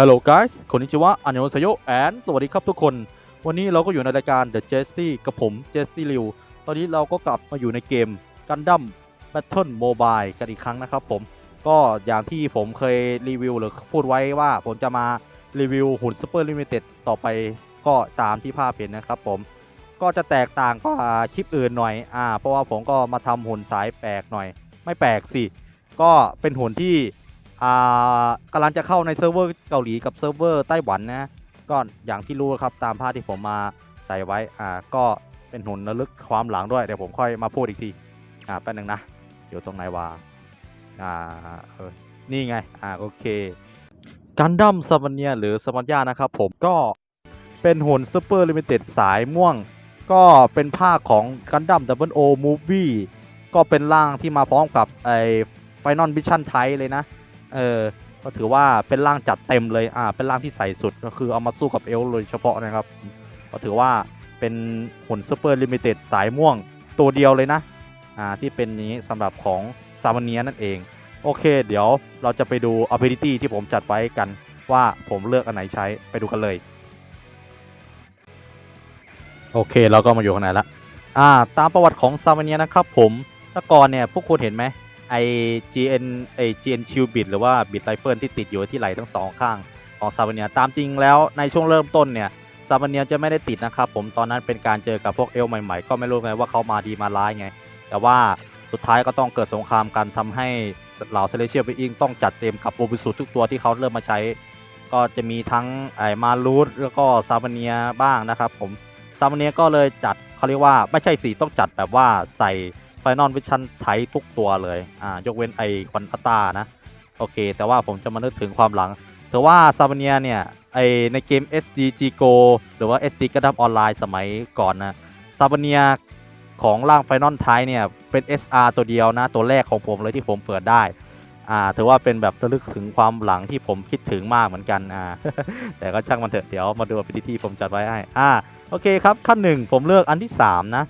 Hello guys คนนิจิวะอันยองเซโยแอนสวัสดีครับทุกคน วันนี้เราก็อยู่ในรายการ The j e s t y กับผม j e s t y Liu ตอนนี้เราก็กลับมาอยู่ในเกม Gundam Battle Mobile กันอีกครั้งนะครับผม ก็อย่างที่ผมเคยรีวิวหรือพูดไว้ว่าผมจะมารีวิวหุ่น Super Limited ต่อไปก็ตามที่ภาพเห็นนะครับผม ก็จะแตกต่างกว่าคลิปอื่นหน่อยอ่าเพราะว่าผมก็มาทำหุ่นสายแปลกหน่อย ไม่แปลกสิ ก็เป็นหุ่นที่ กำลังจะเข้าในเซิร์ฟเวอร์เกาหลีกับเซิร์ฟเวอร์ไต้หวันนะก็อย่างที่รู้ครับตามภาพที่ผมมาใส่ไว้อ่าก็เป็นหุ่นระลึกความหลังด้วยเดี๋ยวผมค่อยมาพูดอีกทีอ่าแป๊บนึงนะอยู่ตรงไหนวะอ่าเออนี่ไงอ่าโอเคกันดั้มซา m เนียหรือสมัญญานะครับผมก็เป็นหุ่นซูเปอร์ลิมิเต็ดสายม่วง ก็เป็นภาคของกันดั้มดับเบิลโอมูฟวี่ก็เป็นร่างที่มาพร้อมกับไอไฟนอลวิชั่นไทยเลยนะ เออก็ถือว่าเป็นร่างจัดเต็มเลยอ่าเป็นร่างที่ใส่สุดก็คือเอามาสู้กับเอลเลยเฉพาะนะครับ ก็ถือว่าเป็นหุ่นซูเปอร์ลิมิเต็ดสายม่วงตัวเดียวเลยนะอ่าที่เป็นนี้สำหรับของซามเนียนั่นเอง โอเค เดี๋ยวเราจะไปดู ability ที่ผมจัดไว้กันว่าผมเลือกอันไหนใช้ไปดูกันเลย โอเคเราก็มาอยู่ข้างในละอ่าตามประวัติของซามเนียนะครับผมแต่ก่อนเนี่ยพวกคุณเห็นไหม ไอ GN ไอ GN Shield Bit หรือว่า Bit Rifle ที่ติดอยู่ที่ไหล่ทั้งสองข้างของซามเนียตามจริงแล้วในช่วงเริ่มต้นเนี่ยซามเนียจะไม่ได้ติดนะครับผมตอนนั้นเป็นการเจอกับพวกเอลใหม่ๆ ก็ไม่รู้ไงว่าเขามาดีมาร้ายไง แต่ว่าสุดท้ายก็ต้องเกิดสงครามกันทำให้เหล่าเซเลเชียลไปอิงต้องจัดเต็มกับโรบิสุทุกตัวที่เขาเริ่มมาใช้ ก็จะมีทั้งไอมารูทแล้วก็ซามเนียบ้างนะครับผมซามเนียก็เลยจัดเขาเรียกว่าไม่ใช่สีต้องจัดแบบว่าใส่ ไฟนอลวิชันไททุกตัวเลยอ่ายกเว้นไอควันอัตานะ โอเค แต่ว่าผมจะมานึกถึงความหลังถือว่าซามเนียเนี่ยไอในเกม SDG Go หรือว่า SD กระดับออนไลน์สมัยก่อนนะซามเนียของร่างไฟนอลไทเนี่ยเป็น SR ตัวเดียวนะ ตัวแรกของผมเลยที่ผมเปิดได้อ่าถือว่าเป็นแบบระลึกถึงความหลังที่ผมคิดถึงมากเหมือนกันอ่าแต่ก็ช่างมันเถอะเดี๋ยวมาดูพิธีที่ผมจัดไว้ให้อ่าโอเคครับขั้นหนึ่งผมเลือกอันที่ 3 นะ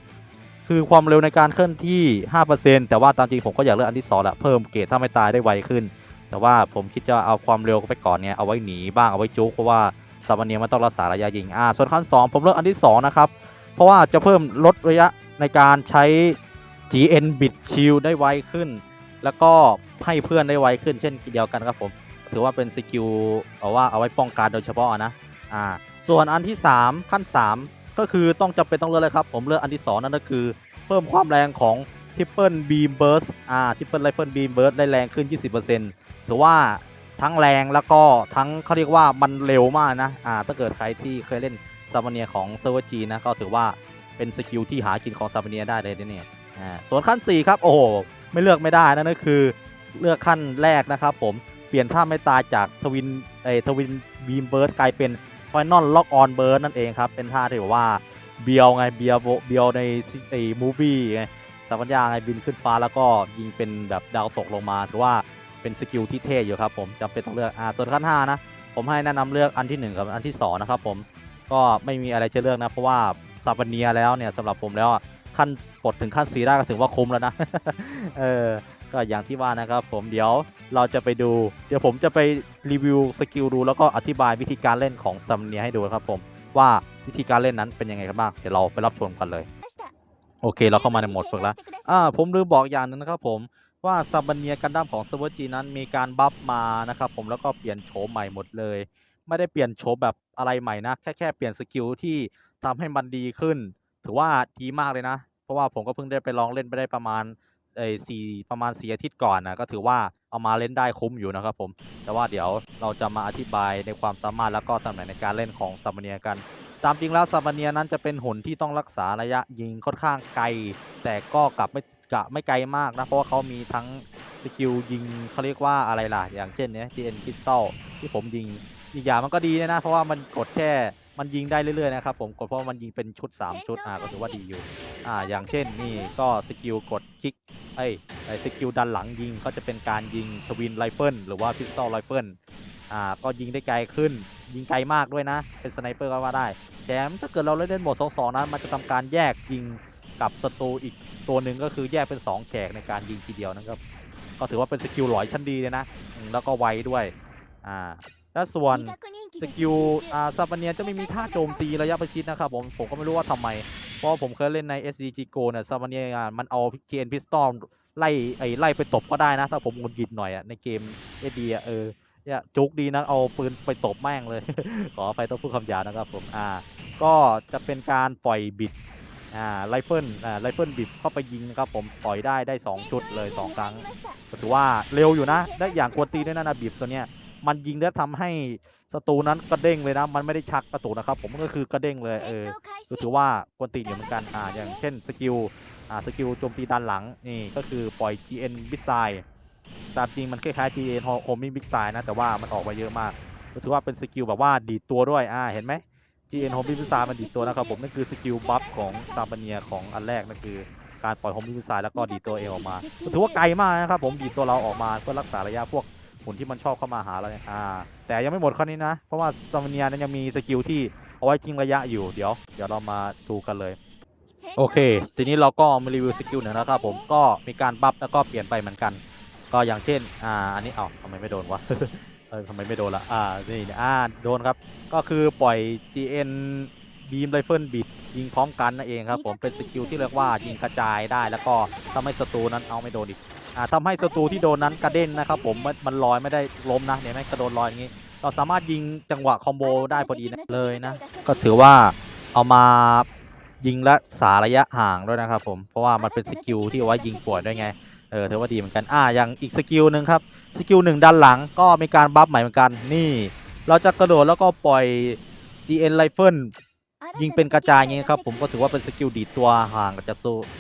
คือความเร็วในการเคลื่อนที่ 5%แต่ว่าตามจริงผมก็อยากเลือกอันที่2แหละเพิ่มเกรดถ้าไม่ตายได้ไวขึ้น แต่ว่าผมคิดจะเอาความเร็วไปก่อนเนี่ยเอาไว้หนีบ้างเอาไว้จุกเพราะว่าซาบาเนียมันต้องรักษาระยะยิงอ่าส่วนขั้น2ผมเลือกอันที่2นะครับเพราะว่าจะเพิ่มลดระยะในการใช้ GN Bit Shield ได้ไวขึ้น แล้วก็ให้เพื่อนได้ไวขึ้นเช่นเดียวกันครับผมถือว่าเป็นสกิลเอาว่าเอาไว้ป้องกันโดยเฉพาะนะอ่าส่วนอันที่ 3 ขั้น 3 ก็คือต้องจำเป็นต้องเลือกเลยครับ ผมเลือกอันที่ 2 นั่นก็คือ เพิ่มความแรงของ Triple Beam Burst อ่า Triple Rifle Beam Burst ได้แรงขึ้น 20%ถือว่าทั้งแรงแล้วก็ทั้งเขาเรียกว่ามันเร็วมากนะอ่าถ้าเกิดใครที่เคยเล่นซามเนียของเซอร์เวอร์จีนะก็ถือว่าเป็นสกิลที่หากินของซามเนียได้เลยเนี่ยอ่าส่วนขั้น 4 ครับโอ้โหไม่เลือกไม่ได้นั่นก็คือเลือกขั้นแรกนะครับผมเปลี่ยนท่าไม่ตายจากทวินเอทวินบีมเบิร์ดกลายเป็น นอลล็อกออนเบิร์ดนั่นเองครับ เป็นท่าที่แบบว่าเบียวไงเบียวเบียวในไอ้มูฟี่ไงสัมปัญญาไงบินขึ้นฟ้าแล้วก็ยิงเป็นแบบดาวตกลงมาถือว่าเป็นสกิลที่เท่อยู่ครับผมจำเป็นต้องเลือกอ่าส่วนขั้น5นะผมให้แนะนำเลือกอันที่ 1 กับอันที่ 2 นะครับผมก็ไม่มีอะไรจะเลือกนะ เพราะว่าซาบเนียแล้วเนี่ยสำหรับผมแล้ว ขั้นปลดถึงขั้นสีได้ก็ถือว่าคุ้มแล้วนะ เออ ก็อย่างที่ว่านะครับผมเดี๋ยวเราจะไปดู เดี๋ยวผมจะไปรีวิวสกิลดูแล้วก็อธิบายวิธีการเล่นของซัมเนียให้ดูครับผมว่าวิธีการเล่นนั้นเป็นยังไงกันบ้าง เดี๋ยวเราไปรับชมกันเลย โอเค เราเข้ามาในโหมดฝึกแล้ว อ่า ผมลืมบอกอย่างนึงนะครับผมว่าซัมเนียกันดั้มของเซ r ร์ e r จีนั้นมีการบัฟมานะครับผมแล้วก็เปลี่ยนโฉมใหม่หมดเลย ไม่ได้เปลี่ยนโฉมแบบอะไรใหม่นะ แค่แค่เปลี่ยนสกิลที่ทำให้มันดีขึ้น ถือว่าดีมากเลยนะ เพราะว่าผมก็เพิ่งได้ไปลองเล่นไปได้ประมาณเอ้ยสี่ประมาณสี่อาทิตย์ก่อนนะก็ถือว่าเอามาเล่นได้คุ้มอยู่นะครับผมแต่ว่าเดี๋ยวเราจะมาอธิบายในความสามารถแล้วก็ตำแหน่งในการเล่นของซัมเนียกันตามจริงแล้วซัมเนียนั้นจะเป็นหุ่นที่ต้องรักษาระยะยิงค่อนข้างไกล แต่ก็กลับไม่กะไม่ไกลมากนะเพราะว่าเขามีทั้งสกิลยิงเขาเรียกว่าอะไรล่ะ อย่างเช่นเนี้ย GN Crystal ที่ผมยิงอีกอย่างมันก็ดีนะเพราะว่ามันกดแค่ มันยิงได้เรื่อยๆนะครับผมกดเพราะว่ามันยิงเป็นชุด 3 ชุดอ่าก็ถือว่าดีอยู่อ่าอย่างเช่นนี่ก็สกิลกดคลิกเอ้ยไอสกิลดันหลังยิงก็จะเป็นการยิงทวินไรเฟิลหรือว่าพิสตอลไรเฟิลอ่าก็ยิงได้ไกลขึ้น ยิงไกลมากด้วยนะ เป็นสไนเปอร์ก็ว่าได้แถมถ้าเกิดเราเล่นโหมด2 2นะมันจะทำการแยกยิงกับศัตรูอีกตัวหนึ่งก็คือแยกเป็น 2แฉกในการยิงทีเดียวนะครับก็ถือว่าเป็นสกิลหลอยชั้นดีเลยนะอืมแล้วก็ไวด้วยอ่า และส่วนสสกิกิลลอ่าอ่าซาซาบาบาเนีเนียยจะจะไม่ไม่มีมีท่าท่าโจโจมมตีตีระระยะยะปประระชิชิดดนะนะคครัรับบผผมมผมก็ไม่รู้ว่าทำไม เพราะผมเคยเล่นใน SDG Go เนี่ยซาบาเนียมันเอา GN Pistol ไล่ไอ้ไล่ไปตบก็ได้นะ ถ้าผมหงุดหงิดหน่อยอะในเกม SD อะเออเนี่ยจุกดีนะเอาปืนไปตบแม่งเลย ขออภัยต้องพูดคำหยาบนะครับผมอ่าก็จะเป็นการปล่อยบิดอ่าไรเฟิลอ่าไรเฟิลบิดเข้าไปยิงนะครับผมปล่อยได้ได้ 2 ชุดเลย 2 ครั้งก็ถือว่าเร็วอยู่นะได้อย่างกวนตีนด้วยนะนะบีบตัวเนี้ย มันยิงแล้วทำให้ศัตรูนั้นกระเด้งเลยนะ มันไม่ได้ชักกระตุกนะครับ ผมก็คือกระเด้งเลยเออก็ถือว่ากวนตีนอยู่เหมือนกันอ่าอย่างเช่นสกิลอ่าสกิลโจมตีด้านหลังนี่ก็คือปล่อย GN บิสไซตามจริงมันคล้ายๆ GN โฮมิบิสไซนะแต่ว่ามันออกมาเยอะมากก็ถือว่าเป็นสกิลแบบว่าดีดตัวด้วยอ่าเห็นไหม GN โฮมิบิสไซมันดีดตัวนะครับผมนั่นคือสกิลบัฟของซาบาเนียของอันแรกนั่นคือการปล่อยโฮมิบิสไซแล้วก็ดีตัวเองออกมาถือว่าไกลมากนะครับผมดีตัวเราออกมาเพื่อรักษาระยะพวก หุ่นที่มันชอบเข้ามาหาเราเนี่ยอ่าแต่ยังไม่หมดข้อนี้นะ เพราะว่าซามาเนียนั้นยังมีสกิลที่เอาไว้ทิ้งระยะอยู่เดี๋ยว เดี๋ยวเรามาดูกันเลย โอเค ทีนี้เราก็มารีวิวสกิลหนึ่งนะครับผมก็มีการบัฟแล้วก็เปลี่ยนไปเหมือนกัน ก็อย่างเช่นอ่าอันนี้เอ้าทำไมไม่โดนวะเออทำไมไม่โดนละอ่านี่อ่าโดนครับก็คือปล่อย GN Beam Rifle บิดยิงพร้อมกันนั่นเองครับผมเป็นสกิลที่เรียกว่ายิงกระจายได้ แล้วก็ทำให้ศัตรูนั้นเอาไม่โดนอีก อ่าทำให้ศัตรูที่โดนนั้นกระเด็นนะครับผมมันลอยไม่ได้ล้มนะเนี่ยไหมกระโดนลอยอย่างนี้ เราสามารถยิงจังหวะคอมโบได้พอดีนะเลยนะ ก็ถือว่าเอามายิงและสาระยะห่างด้วยนะครับผมเพราะว่ามันเป็นสกิลที่เอาไว้ยิงปวดด้วยไงเออถือว่าดีเหมือนกันอ่าอย่างอีกสกิลหนึ่งครับสกิลหนึ่งด้านหลังก็มีการบัฟใหม่เหมือนกันนี่ เราจะกระโดดแล้วก็ปล่อย GN Rifle ยิงเป็นกระจายอย่างนี้ครับผมก็ถือว่าเป็นสกิลดีดตัวห่างจาก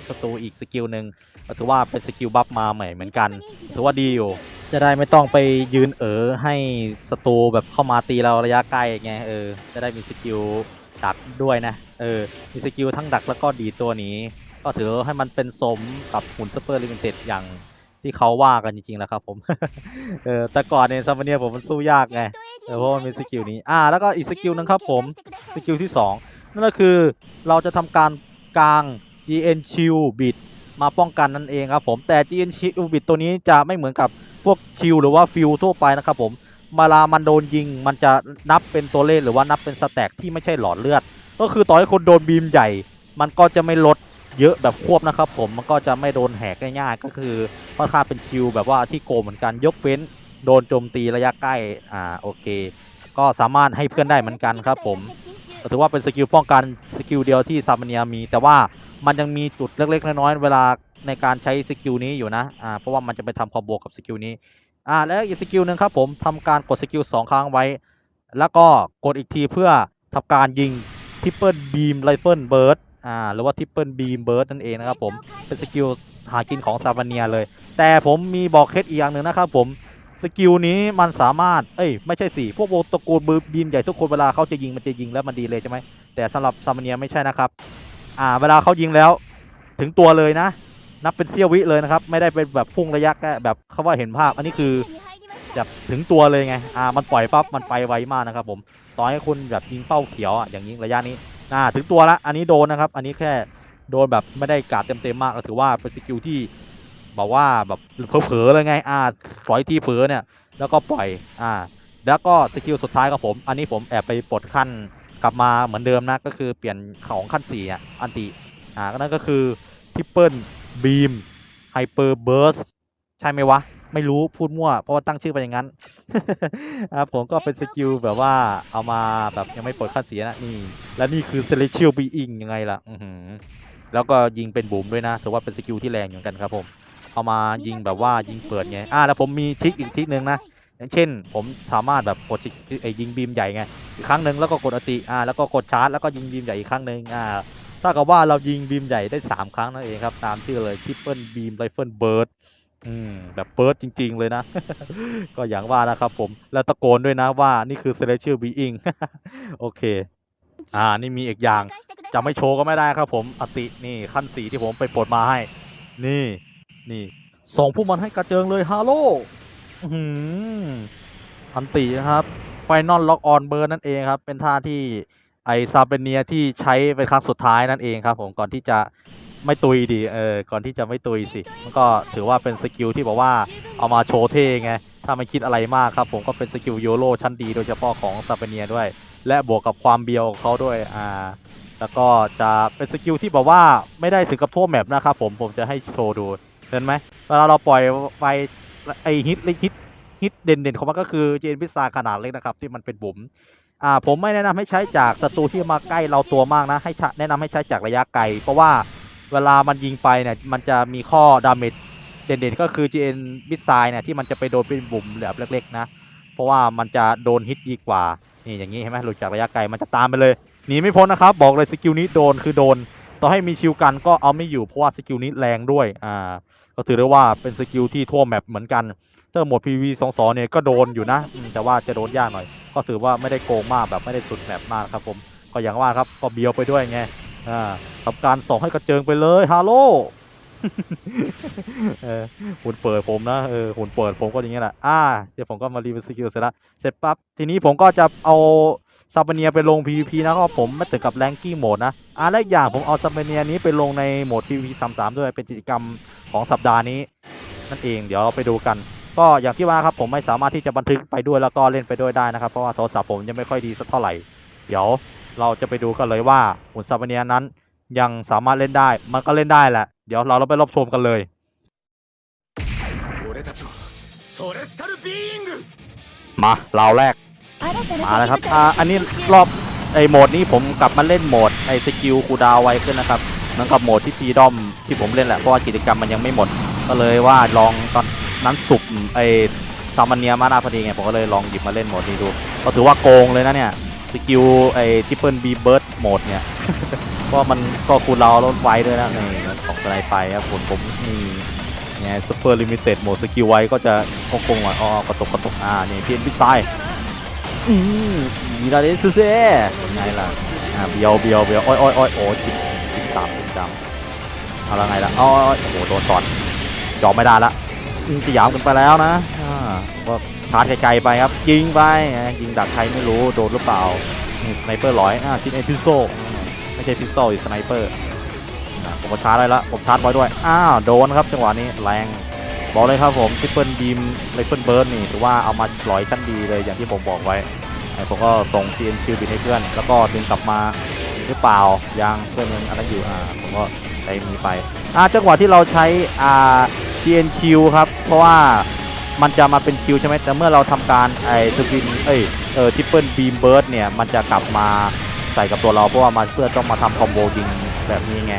ศัตรูอีกสกิลหนึ่งก็ถือว่าเป็นสกิลบัฟมาใหม่เหมือนกัน ถือว่าดีอยู่ จะได้ไม่ต้องไปยืนเออให้ศัตรูแบบเข้ามาตีเราระยะใกล้ไงเออจะได้มีสกิลดักด้วยนะเออมีสกิลทั้งดักแล้วก็ดีตัวนี้ ก็ถือให้มันเป็นสมกับหุ่นซูเปอร์ลิมิเต็ดอย่างที่เขาว่ากันจริงๆนะครับผมเออแต่ก่อนเนี่ยซัมเนียผมมันสู้ยากไงเออเพราะมันมีสกิลนี้อ่าแล้วก็อีกสกิลหนึงครับผมสกิลที่ 2 นั่นก็คือเราจะทำการกาง GN Shield Bit มาป้องกันนั่นเองครับผมแต่ GN Shield Bit ตัวนี้จะไม่เหมือนกับพวกชิลหรือว่าฟิลทั่วไปนะครับผมเวลามันโดนยิงมันจะนับเป็นตัวเลขหรือว่านับเป็นสแต็กที่ไม่ใช่หลอดเลือด ก็คือต่อให้คนโดนบีมใหญ่ มันก็จะไม่ลดเยอะแบบควบนะครับผมมันก็จะไม่โดนแหกง่ายๆก็คือค่อนข้างเป็นชิลแบบว่าที่โกเหมือนกันยกเว้นโดนโจมตีระยะใกล้อ่าโอเค ก็สามารถให้เพื่อนได้เหมือนกันครับผม ถือว่าเป็นสกิลป้องกันสกิลเดียวที่ซามเนียมี แต่ว่ามันยังมีจุดเล็กๆน้อยๆเวลาในการใช้สกิลนี้อยู่นะอ่าเพราะว่ามันจะไปทำคอมโบกับสกิลนี้อ่าแล้วอีกสกิลหนึ่งครับผมทำการกดสกิลสองครั้งไว้ แล้วก็กดอีกทีเพื่อทำการยิงทิปเปิลบีมไรเฟิลเบิร์ดอ่าหรือว่าทิปเปิลบีมเบิร์ดนั่นเองนะครับผมเป็นสกิลหากินของซามเนียเลย แต่ผมมีบอกเคล็ดอีกอย่างหนึ่งนะครับผม สกิลนี้มันสามารถ เอ้ย ไม่ใช่สิพวกวงตระกูลบืบีมใหญ่ทุกคนเวลาเขาจะยิงมันจะยิงแล้วมันดีเลยใช่ไหม แต่สำหรับซามเนียไม่ใช่นะครับ อ่า เวลาเขายิงแล้ว ถึงตัวเลยนะ นับเป็นเสี้ยววิเลยนะครับ ไม่ได้เป็นแบบพุ่งระยะแบบเขาว่าเห็นภาพ อันนี้คือแบบถึงตัวเลยไง อ่า มันปล่อยปั๊บ มันไปไวมากนะครับผม ต่อให้คุณแบบยิงเป้าเขียวอะ อย่างยิงระยะนี้ อ่า ถึงตัวละ อันนี้โดนนะครับ อันนี้แค่โดนแบบไม่ได้กาดเต็มๆมากก็ถือว่าเป็นสกิลที่ บอกว่าแบบเผลอๆเลยไงอ่าปล่อยที่เผลอเนี่ย แล้วก็ปล่อยอ่า แล้วก็สกิลสุดท้ายกับผม อันนี้ผมแอบไปปลดขั้นกลับมาเหมือนเดิมนะก็คือเปลี่ยนของขั้นสี่อะอันติอ่าก็นั่นก็คือทิปเปิลบีมไฮเปอร์เบิร์สใช่ไหมวะ ไม่รู้พูดมั่ว เพราะว่าตั้งชื่อไปอย่างนั้นอ่าผมก็เป็นสกิลแบบว่าเอามาแบบยังไม่ปลดขั้นเสียนะนี่ และนี่คือ Celestial Being ยังไงล่ะแล้วก็ยิงเป็นบุ๋มด้วยนะถือว่าเป็นสกิลที่แรงเหมือนกันครับผม เอามายิงแบบว่ายิงเปิดไงอ่าแล้วผมมีทริคอีกทริคหนึ่งนะอย่างเช่น ผมสามารถแบบกดไอ้ยิงบีมใหญ่ไงอีกครั้งหนึ่งแล้วก็กดอติอ่าแล้วก็กดชาร์จแล้วก็ยิงบีมใหญ่อีกครั้งหนึ่งอ่าถ้ากับว่าเรายิงบีมใหญ่ได้สามครั้งนั่นเองครับ ตามชื่อเลย Triple Beam Rifle Burst อืมแบบเบิร์ดจริง ๆ เลยนะ ก็อย่างว่านะครับผมแล้วตะโกนด้วยนะว่านี่คือ Celestial Being โอเค อ่านี่มีอีกอย่างจะไม่โชว์ก็ไม่ได้ครับผมอตินี่ขั้นสีที่ผมไปปลดมาให้ นี่ นี่ส่งผู้มันให้กระเจิงเลยฮาโลโหลอันตินะครับไฟนอลล็อกออนเบอร์นั่นเองครับ เป็นท่าที่ไอซาเปเนียที่ใช้เป็นครั้งสุดท้ายนั่นเองครับผมก่อนที่จะไม่ตุยดีเออก่อนที่จะไม่ตุยสิมันก็ถือว่าเป็นสกิลที่บอกว่าเอามาโชว์เท่ไง ถ้าไม่คิดอะไรมากครับผมก็เป็นสกิลโยโรชั้นดีโดยเฉพาะของซาเปเนียด้วย และบวกกับความเบียวของเขาด้วยอ่าแล้วก็จะเป็นสกิลที่แบบว่าไม่ได้ถึงกับทั่วแมปนะครับผมผมจะให้โชว์ดู เห็นไหมเวลาเราปล่อยไปไอฮิตฮิตฮิตเด่นๆของมันก็คือเจนพิซซาขนาดเล็กนะครับ ที่มันเป็นบุ๋มอ่าผมไม่แนะนำให้ใช้จากศัตรูที่มาใกล้เราตัวมากนะให้แนะนำให้ใช้จากระยะไกล เพราะว่าเวลามันยิงไปเนี่ยมันจะมีข้อดาเมจเด่นๆก็คือ GN มิสไซเนี่ยที่มันจะไปโดนเป็นบุ๋มแบบเล็กๆนะ เพราะว่ามันจะโดนฮิตดีกว่า นี่อย่างนี้เห็นไหมหลุดจากระยะไกลมันจะตามไปเลยหนีไม่พ้นนะครับ บอกเลยสกิลนี้โดนคือโดน ต่อให้มีชิวกันก็เอาไม่อยู่เพราะว่าสกิลนี้แรงด้วยอ่าก็ถือได้ว่าเป็นสกิลที่ทั่วแมปเหมือนกันถ้าหมด PV 2 2เนี่ยก็โดนอยู่นะแต่ว่าจะโดนยากหน่อย ก็ถือว่าไม่ได้โกงมากแบบไม่ได้สุดแมปมากครับผมก็อย่างว่าครับก็เบียวไปด้วยไงอ่าทำการส่งให้กระเจิงไปเลยฮัลโหลเออหุ่นเปิดผมนะเออหุ่นเปิดผมก็อย่างเงี้ยแหละอ่าเดี๋ยวผมก็มารีวิวสกิลเสร็จละเสร็จปั๊บทีนี้ผมก็จะเอา ซาบเนียไปลง PVP นะครับผมไม่ถึงกับแรงกี้โหมดนะอ่าและอย่างผมเอาซาบเนียนี้ไปลงในโหมด PVP 33 ด้วยเป็นกิจกรรมของสัปดาห์นี้ นั่นเองเดี๋ยวเราไปดูกัน ก็อย่างที่ว่าครับผมไม่สามารถที่จะบันทึกไปด้วยแล้วก็เล่นไปด้วยได้นะครับ เพราะว่าโทรศัพท์ผมยังไม่ค่อยดีสักเท่าไหร่ เดี๋ยวเราจะไปดูกันเลยว่าหุ่นซาบเนียนั้น ยังสามารถเล่นได้มันก็เล่นได้แหละ เดี๋ยวเราเราไปรับชมกันเลยมาเราแรก มาแล้วครับอ่าอันนี้รอบไอโหมดนี้ผมกลับมาเล่นโหมดไอสกิลคูลดาวน์ไวขึ้นนะครับเหมือนกับโหมดที่ฟีดอมที่ผมเล่นแหละเพราะว่ากิจกรรมมันยังไม่หมด ก็เลยว่าลองตอนนั้นสุกไอซามันเนียมานาพอดีไงผมก็เลยลองหยิบมาเล่นโหมดนี้ดูก็ถือว่าโกงเลยนะเนี่ยสกิลไอทิปเปิลบีเบิร์ดโหมดเนี่ยเพราะมันก็คูลดาวน์ลดไวด้วยนะนี่ของสไนไปครับผมผมนี่ไงซูเปอร์ลิมิเต็ดโหมดสกิลไวก็จะคงๆอะอ๋อกระตกกระตกอ่านี่เพียนพิซไซ อืมมีอะไรซื้อเซ่ไงล่ะอ่าเบียวเบียวเบียวโอ้ยโอ้ยโอ้ยโอ้จิบจิบสามจิบสามเอาละไงล่ะอ๋อโอ้โหโดนตอนยอมไม่ได้ละอืมสยามกันไปแล้วนะอ่าก็ชาร์จไกลๆไปครับยิงไปยิงดักใครไม่รู้โดนหรือเปล่าสไนเปอร์ร้อยอ่าจินเอพิโซไม่ใช่พิสโตลอีสไนเปอร์อ่าผมก็ชาร์จได้ละผมชาร์จไว้ด้วยอ้าวโดนครับจังหวะนี้แรง บอกเลยครับผมทิปเปิลบีมไรเฟิลเบิร์ดนี่ถือว่าเอามาปล่อยชั้นดีเลยอย่างที่ผมบอกไว้ผมก็ส่ง CN คิวบินให้เพื่อน แล้วก็ดึงกลับมาหรือเปล่ายังเพื่อนมันอันนั้นอยู่อ่าผมก็ใช้มีไปอ่าจังหวะที่เราใช้อ่า CN คิวครับ เพราะว่ามันจะมาเป็นคิวใช่ไหมแต่เมื่อเราทำการไอ้สปินเอ้ยเออทิปเปิลบีมเบิร์ดเนี่ยมันจะกลับมาใส่กับตัวเราเพราะว่ามันเพื่อต้องมาทำคอมโบยิงแบบนี้ไง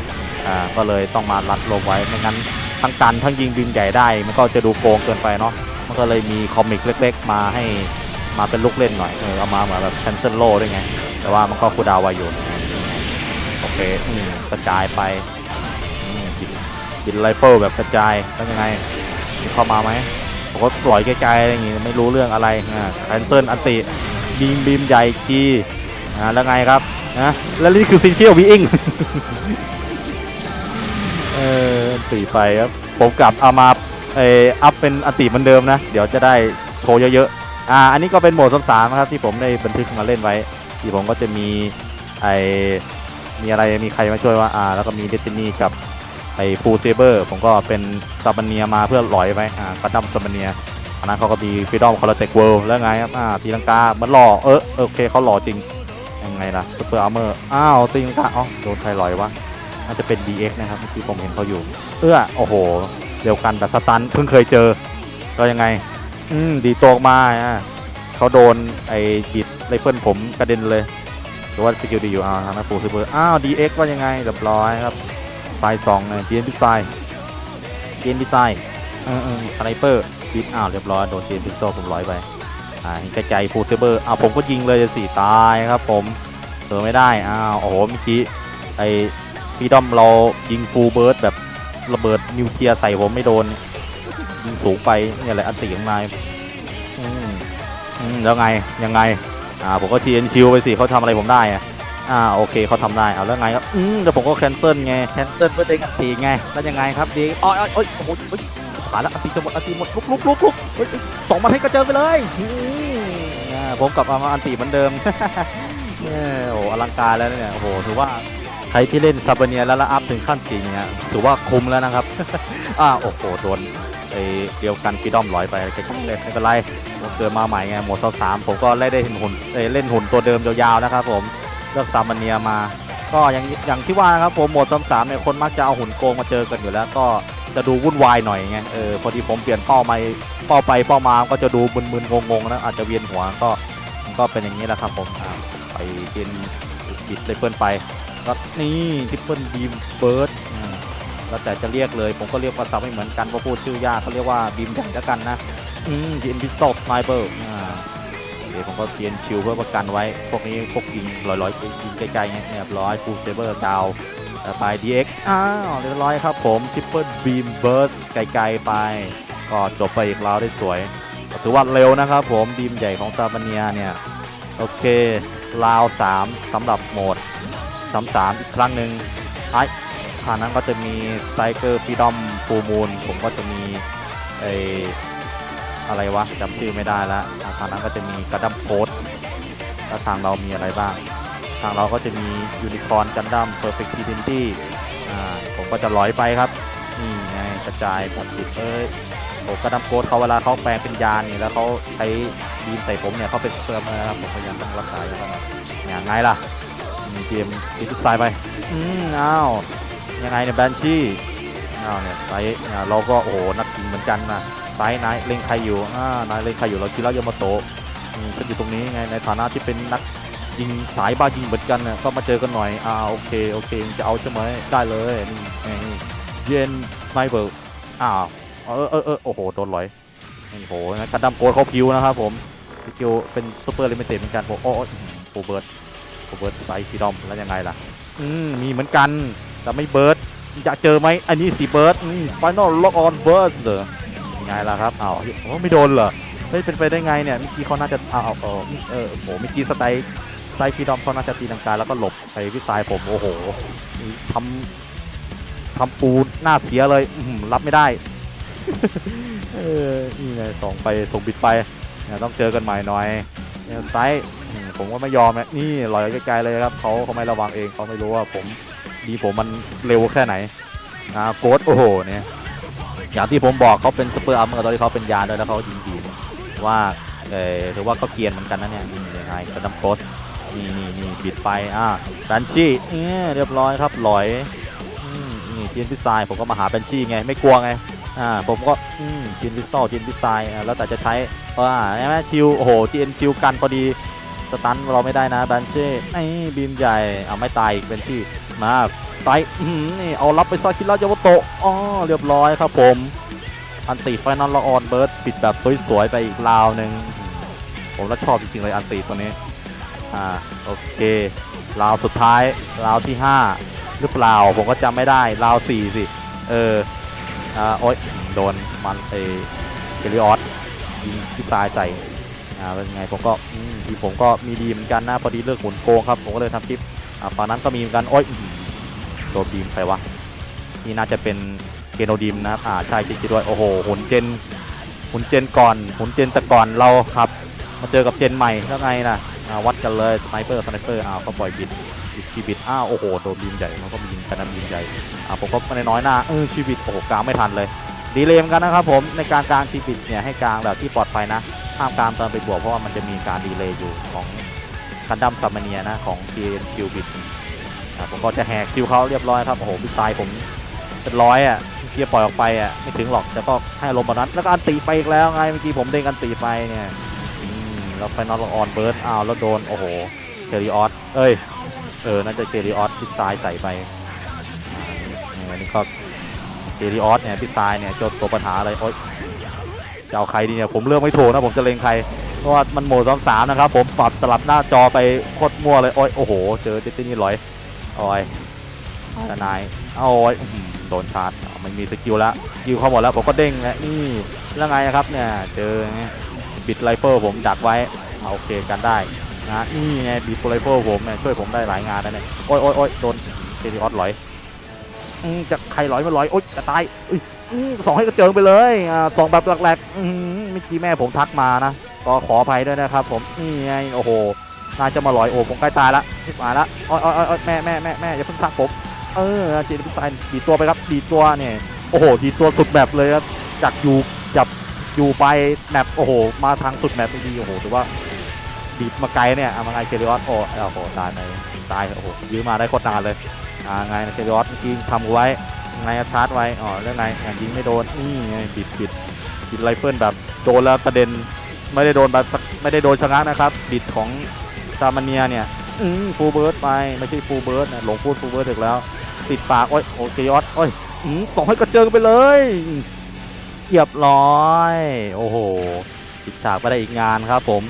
อ่าก็เลยต้องมารัดลงไว้ไม่งั้น ทั้งกันทั้งยิงดึงใหญ่ได้ มันก็จะดูโกงเกินไปเนาะมันก็เลยมีคอมิกเล็ก ๆ มาให้มาเป็นลูกเล่นหน่อยเออเอามาเหมือนแบบแคนเซิลโลด้วยไง แต่ว่ามันก็คูดาวน์ไวอยู่โอเคอืมกระจายไปบินไรเฟิลแบบกระจายแล้วยังไงมีเข้ามาไหมผมก็ปล่อยไกลๆอะไรอย่างงี้ไม่รู้เรื่องอะไรอ่าแคนเซิลอันติบีมบีมใหญ่จีอ่าแล้วไงครับนะแล้วนี่คือซินเชียลวีอิงเออ ตีไปครับผมกลับเอามาเอออัพเป็นอันติเหมือนเดิมนะ เดี๋ยวจะได้โชว์เยอะๆอ่าอันนี้ก็เป็นโหมดสามครับที่ผมได้บันทึกมาเล่นไว้ ที่ผมก็จะมีไอมีอะไรมีใครมาช่วยว่าอ่า แล้วก็มีเดตินีกับไอฟูเซเบอร์ผมก็เป็นซับเนียมาเพื่อหลอยไปอ่ากระดัมซับเนียอันนั้นเขาก็มีฟรีดอมคอร์เทคเวิลด์แล้วไงครับอ่าตีลังกามันหล่อเออโอเคเขาหล่อจริงยังไงล่ะซูเปอร์อาร์เมอร์อ้าวตีลังกาอ๋อโดนใครหลอยวะ น่าจะเป็น DX นะครับที่ผมเห็นเขาอยู่ เอื้อโอ้โหเร็วกันแบบสตันเพิ่งเคยเจอ ก็ยังไง อืม ดีตัวมาอะเขาโดนไอ้จิตไรเฟิลผมกระเด็นเลยหรือว่าสกิลดีอยู่อ้าวทางนั้นฟูซูเปอร์อ้าว DX ว่ายังไงเรียบร้อยครับไฟสองเนี่ย GN พิซไซ GN พิซไซเออเออสไนเปอร์บิดอ้าวเรียบร้อยโดน GN พิซโซผมร้อยไปอ่าเห็นไกลๆฟูซูเปอร์อ้าวผมก็ยิงเลยสี่ตายครับผมเจอไม่ได้อ้าวโอ้โหเมื่อกี้ไอ ฟีดอมเรายิงฟูลเบิร์ดแบบระเบิดนิวเคลียร์ใส่ผมไม่โดน ยิงสูงไปเนี่ยแหละอันติของนายแล้วไงยังไง อ่าผมก็ทีเอ็นคิวไปสิเขาทำอะไรผมได้อะอ่าโอเคเขาทำได้เอาแล้วไงครับอืมแต่ผมก็แคนเซิลไงแคนเซิลเพื่อเด้งอันติไงแล้วยังไงครับดีอ๋ออ๋ออ๋อโอ้โหเฮ้ยผ่านแล้วอันติจะหมดอันติหมดลุกลุกลุกลุกสองมาให้กระเจิงไปเลยผมกลับมาอันติเหมือนเดิมเนี่ยโอ้โหอลังการแล้วเนี่ยโอ้โหถือว่า ใครที่เล่นซาบเนียแล้วละอัพถึงขั้นสี่เนี่ยถือว่าคุ้มแล้วนะครับ อ่าโอ้โหโดนไอเดียวกันฟีดอมลอยไปใกล้ๆเลยไม่เป็นไรผมเกิดมาใหม่ไงหมดสามผมก็เล่นได้เห็นหุ่นเอเล่นหุ่นตัวเดิมยาวๆนะครับผมเลือกซามาเนียมา ก็อย่างอย่างที่ว่านะครับผมหมดสามเนี่ยคนมักจะเอาหุ่นโกงมาเจอกันอยู่แล้วก็จะดูวุ่นวายหน่อยไงเออพอดีผมเปลี่ยนเป้าไม่เป้าไปเป้ามาก็จะดูมึนๆงงๆนะอาจจะเวียนหัวก็ก็เป็นอย่างนี้แหละครับผมอ่าไปเป็นบิดเลยเพื่อนไป ก็นี่ทิปเปิลบีมเบิร์ดแล้วแต่จะเรียกเลย ผมก็เรียกว่าสับไม่เหมือนกันเพราะพูดชื่อยากเขาเรียกว่าบีมใหญ่แล้วกันนะอืมยินพิสโตสไนเปอร์เดี๋ยวผมก็เตรียมชิลเพื่อประกันไว้ พวกนี้พวกยิงลอยๆยิงไกลๆเงี้ยเรียบร้อยฟูลเซเบอร์ดาวต่อไป DX อ้าวเรียบร้อยครับผมทิปเปิลบีมเบิร์ดไกลๆไป ก็จบไปอีกราวได้สวยถือว่าเร็วนะครับผมบีมใหญ่ของซาบาเนียเนี่ย โอเคราว 3สำหรับโหมด สามสามอีกครั้งหนึ่งไอ้ทางนั้นก็จะมีไซเกอร์ฟีดอมฟูมูลผมก็จะมีไออะไรวะจำชื่อไม่ได้แล้วทางนั้นก็จะมีกระดัมโพสแล้วทางเรามีอะไรบ้าง ทางเราก็จะมียูนิคอร์นกันดั้มเพอร์เฟกต์ทีนตี้อ่าผมก็จะลอยไปครับ นี่ไงกระจายหมดสิเอ้ยโอ้กระดัมโพสเขาเวลาเขาแปลงเป็นยานนี่แล้วเขาใช้บีมใส่ผมเนี่ยเขาเป็นเฟิร์มนะครับผมพยายามต้องรักษาอย่างนั้นอย่างไงล่ะ มีเกมดิสไซด์ไป อืมอ้าว ยังไงเนี่ยแบนชี่อ้าวเนี่ยไซส์เนี่ยเราก็โอ้โหนักยิงเหมือนกันนะไซนายเล็งใครอยู่อ่านายเล็งใครอยู่เราคิดแล้วยามาโตะอืมฉันอยู่ตรงนี้ไงในฐานะที่เป็นนักยิงสายบ้ายิงเหมือนกันเนี่ยก็มาเจอกันหน่อยอ่าโอเคโอเคจะเอาใช่ไหมได้เลยนี่นี่เย็นไนเบอร์อ้าวเออเออเออโอ้โหโดนลอยโอ้โหงั้นกันดัมโกดเขาพิวนะครับผมสกิลเป็นซูเปอร์ลิมิเต็ดเหมือนกันผมโอ้โอ้โหเบิร์ด เบิร์ตไซฟีดอมแล้วยังไงล่ะ อืมมีเหมือนกัน แต่ไม่เบิร์ดจะเจอไหมอันนี้สีเบิร์ดอืมฟนอลล็อกออนเบิร์ดเหรอยังไงล่ะครับอ้าวโอ้ไม่โดนเหรอเฮ้ยเป็นไปได้ไงเนี่ยมื่อกี้เขาน่าจะเอาเออเออโหมื่อกี้สไตล์สไตล์ฟีดอมเขาน่าจะตีลังกาแล้วก็หลบไปพี่ตายผมโอ้โหทำทำปูหน้าเสียเลยอืรับไม่ได้เออนี่ไงสองไปส่งบิดไปเนี่ยต้องเจอกันใหม่หน่อย เนี่ยไซส์ผมก็ไม่ยอมนะนี่ลอยไกลๆเลยครับเขาเขาไม่ระวังเองเขาไม่รู้ว่าผมดีผมมันเร็วแค่ไหนนะโกดโอ้โหเนี่ยอย่างที่ผมบอกเขาเป็นซูเปอร์อัมเมอร์ตอนที่เขาเป็นยานด้วยแล้วเขายิงดีว่าเออถือว่าก็เกียนเหมือนกันนะเนี่ยยิงยังไงกระดำโกดนี่นี่นี่บิดไปอ่าแบนชี่เออเรียบร้อยครับลอยอนี่ทีนพิซซายผมก็มาหาแบนชี่ไงไม่กลัวไง อ่าผมก็อืมทีนพิซซอลทีนพิซซายอ่าแล้วแต่จะใช้ว่าใช่ไหมชิวโอ้โห GN ชิวกันพอดีสตันเราไม่ได้นะแบนเช่ไอ้บีมใหญ่เอาไม่ตายอีกเป็นที่มาไตอื้อหือนี่เอารับไปซาคิระยาวโตะอ๋อเรียบร้อยครับผม อันติไฟนอลละออนเบิร์ดปิดแบบสวยๆไปอีกราวหนึ่งผมแล้วชอบจริงๆเลยอันติตัวนี้อ่าโอเคราวสุดท้ายราวที่ 5 หรือเปล่าผมก็จำไม่ได้ราว4สิเออ อ่าโอ๊ยโดนมันเอเกลิออสยิงที่ตายใส่อ่าเป็นไงผมก็อืมทีผมก็มีดีเหมือนกันนะพอดีเลือกหมุนโกงครับผมก็เลยทำคลิปอ่าฝั่งนั้นก็มีเหมือนกันโอ๊ยอื้อหือโดนบีมไปวะนี่น่าจะเป็นเกโนดีมนะอ่าใช่จริงๆด้วยโอ้โหหุ่นเจนหุ่นเจนก่อนหุ่นเจนแต่ก่อนเราครับ มาเจอกับเจนใหม่แล้วไงนะอ่าวัดกันเลยสไนเปอร์สไนเปอร์อ้าวก็ปล่อยบิด บิดชีบิดอ้าวโอ้โหโดนบีมใหญ่มันก็มียิงกันนะบีมใหญ่อ่าผมก็ไม่ได้น้อยหน้าเออชีบิดโอ้โหกลางไม่ทันเลยดีเลยมกันนะครับผมในการกลางทีบิดเนี่ยให้กลางแบบที่ปลอดภัยนะห้ามกลางตอนไปบวกเพราะว่ามันจะมีการดีเลย์อยู่ของคันดัมซัมเนียนะของ GN คิวบิดผมก็จะแหกคิวเขาเรียบร้อยครับโอ้โหบิดตายผมเป็นร้อยอะเกียร์ปล่อยออกไปอะไม่ถึงหรอกแต่ก็ให้ลมณ์แบบนั้นแล้วก็อันตีไปอีกแล้วไงเมื่อกี้ผมเด้งอันตีไปเนี่ยอืมแล้วไฟนอลออนเบิร์ดอ้าวแล้วโดนโอ้โหเจอริออสเอ้ย เออ น่าจะเจอริออสบิดตายใส่ไปอันนี้ก็เจริออสเนี่ยพี่ตายเนี่ยเจาตัวปัญหาอะไรโอ๊ยจะเอาใครดีเนี่ยผมเลือกไม่ถูกนะผมจะเลงใครเพราะว่ามันโหมดซ้ำสามนะครับผมปรับสลับหน้าจอไปโคตรมั่วเลยโอ้ยโอ้โห เจอเจตนี่ลอยโอ้ยทนายเอาโอ้ยโดนชาร์จมันมีสกิลแล้วสกิลเขาหมดแล้วผมก็เด้งแล้วนี่แล้วไงครับเนี่ยเจอบิดไรเฟิลผมดักไว้โอเคกันได้ นะนี่ไงบิดไรเฟิลผมเนี่ยช่วยผมได้หลายงานนะเนี่ยโอ้ยโอ้ยโอ้ยโดนเจริออสลอยจะใครร้อยม่ร้อยโอ๊ยจะตายอุ้ยอืมสองให้กระเจิงไปเลยอ่าสองแบบแหลกๆมเมื่อกี้แม่ผมทักมานะก็ขออภัยด้วยนะครับ ผมนี่ไงโอ้โหน่าจะมาลอยโอ้ผมใกล้ตายละมาละอ้อยอ้อยอ้อยอ้อยแม่แม่แม่แม่อย่าเพิ่งทักผมเออจีนี่ตายดีตัวไปครับดีตัวเนี่ยโอ้โหดีตัวสุดแบบเลยครับจากอยู่จับอยู่ไปแมปโอ้โหมาทางสุดแมปดีโอ้โหถือว่า บีมาไกลเนี่ยเอามาไงเคลิออสโอ้โหตายไปตายโอ้โหยื้อมาได้โคตรนานเลยอ่าไงนเคลิออสเมื่อกี้ทำไว้ไงชาร์จไว้อ๋อแล้วไงอะยิงไม่โดนนี่ไงบิดบิดบิดไรเฟิลแบบโดนแล้วกระเด็นไม่ได้โดนแบบไม่ได้โดนชะงักนะครับ บิดของซามาเนียเนี่ยอืมฟูลเบิร์ดไปไม่ใช่ฟูลเบิร์ดนะหลงพูดฟูลเบิร์ดถึกแล้วติดปากโอ้ยโอเคยอดโอ้ยอืมส่งให้กระเจิงไปเลยเรียบร้อย โอ้โหปิดฉากไปได้อีกงานครับผม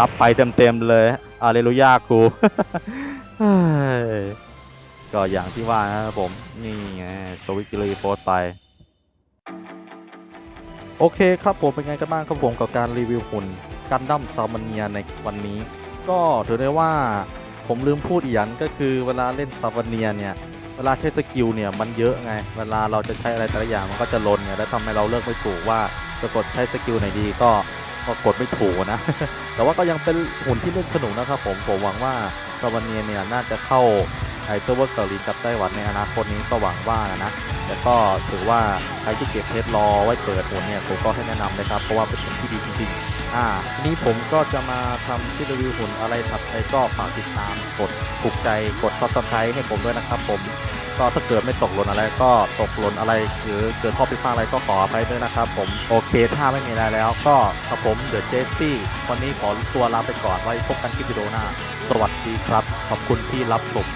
รับไปเต็มๆเลยอาเลลูยาครูก็อย่างที่ว่านะครับผม นี่ไงสวิกรีโพสไป โอเคครับผมเป็นไงกันบ้างครับผมกับการรีวิวหุ่นกันดั้มซามาเนียในวันนี้ ก็ถือได้ว่าผมลืมพูดอีกอย่างก็คือเวลาเล่นซามาเนียเนี่ย เวลาใช้สกิลเนี่ยมันเยอะไง เวลาเราจะใช้อะไรแต่ละอย่างมันก็จะลนไงแล้วทำให้เราเลือกไม่ถูกว่าจะกดใช้สกิลไหนดีก็ ก็กดไม่ถูกนะ แต่ว่าก็ยังเป็นหุ่นที่เล่นสนุกนะครับผม ผมหวังว่าซาวันเนียเนี่ยน่าจะเข้าไอเซอร์เวอร์เกาหลีกับไต้หวันในอนาคตนี้ก็หวังว่านะแต่ก็ถือว่าใครที่เก็บเพชรรอไว้เปิดหุ่นเนี่ยผมก็ให้แนะนำเลยครับ เพราะว่าเป็นหุ่นที่ดีจริงๆ อ่าทีนี้ผมก็จะมาทำที่รีวิวหุ่นอะไรถัดไปก็ฝากติดตามกดถูกใจกดซับสไครต์ให้ผมด้วยนะครับผม ก็ถ้าเกิดไม่ตกหล่นอะไรก็ตกหล่นอะไรหรือเกิดข้อผิดพลาดอะไรก็ขออภัยด้วยนะครับผมโอเคถ้าไม่มีอะไรแล้ว ก็กับผมเดอะเจสซี่วันนี้ขอตัวลาไปก่อนไว้พบกันคลิปวิดีโอหน้า สวัสดีครับ ขอบคุณที่รับชม